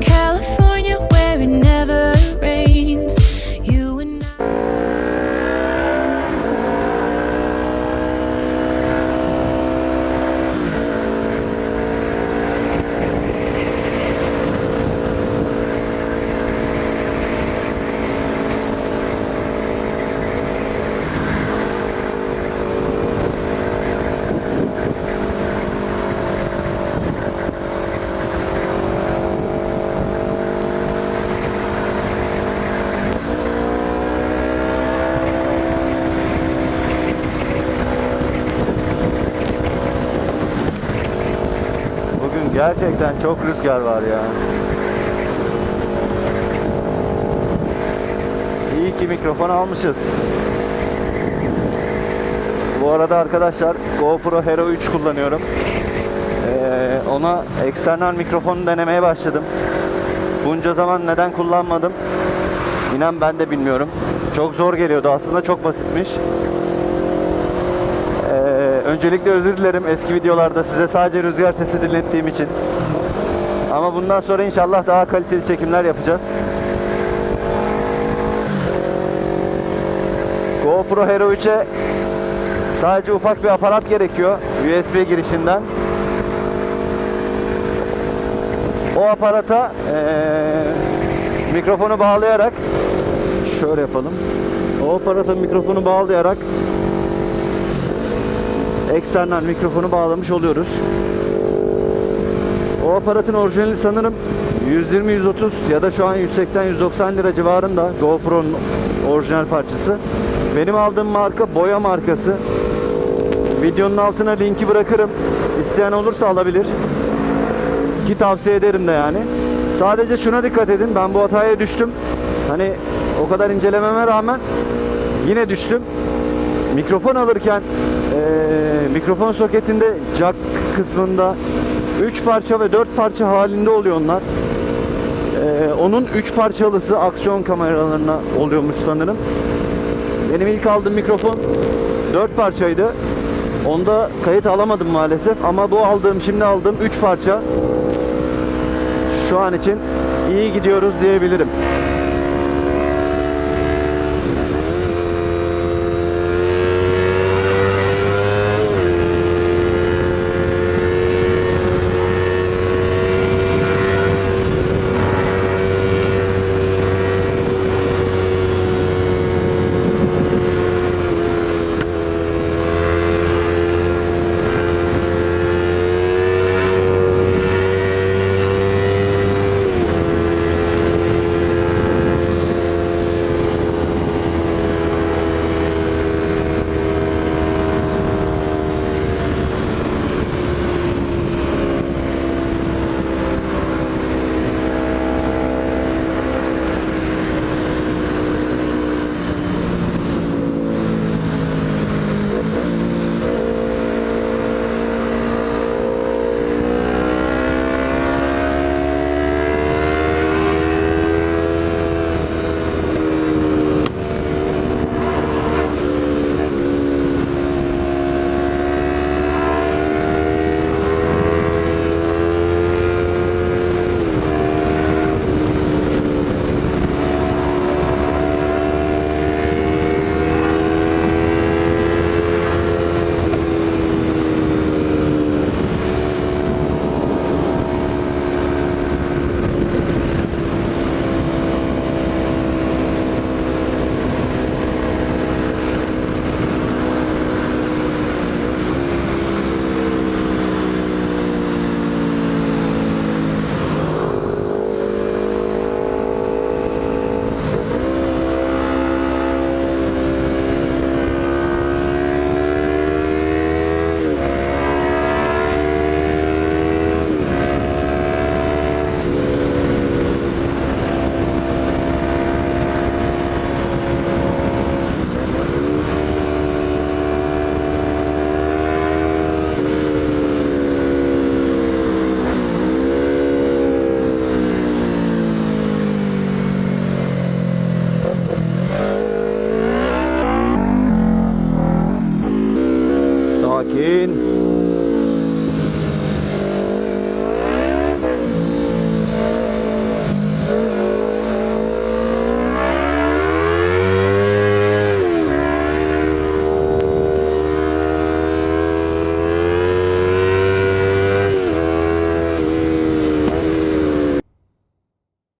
California. Gerçekten çok rüzgar var ya. İyi ki mikrofon almışız. Bu arada arkadaşlar GoPro Hero 3 kullanıyorum. Ee, ona eksternal mikrofonu denemeye başladım. Bunca zaman neden kullanmadım? İnan ben de bilmiyorum. Çok zor geliyordu aslında çok basitmiş. Ee, öncelikle özür dilerim eski videolarda size sadece rüzgar sesi dinlettiğim için. Ama bundan sonra inşallah daha kaliteli çekimler yapacağız. GoPro Hero 3'e sadece ufak bir aparat gerekiyor USB girişinden. O aparata eee, mikrofonu bağlayarak şöyle yapalım. O aparata mikrofonu bağlayarak eksternal mikrofonu bağlamış oluyoruz. O aparatın orijinali sanırım 120-130 ya da şu an 180-190 lira civarında GoPro'nun orijinal parçası. Benim aldığım marka boya markası. Videonun altına linki bırakırım. İsteyen olursa alabilir. Ki tavsiye ederim de yani. Sadece şuna dikkat edin. Ben bu hataya düştüm. Hani o kadar incelememe rağmen yine düştüm. Mikrofon alırken eee, mikrofon soketinde jack kısmında 3 parça ve 4 parça halinde oluyor onlar. Eee, onun 3 parçalısı aksiyon kameralarına oluyormuş sanırım. Benim ilk aldığım mikrofon 4 parçaydı. Onda kayıt alamadım maalesef ama bu aldığım şimdi aldığım 3 parça şu an için iyi gidiyoruz diyebilirim.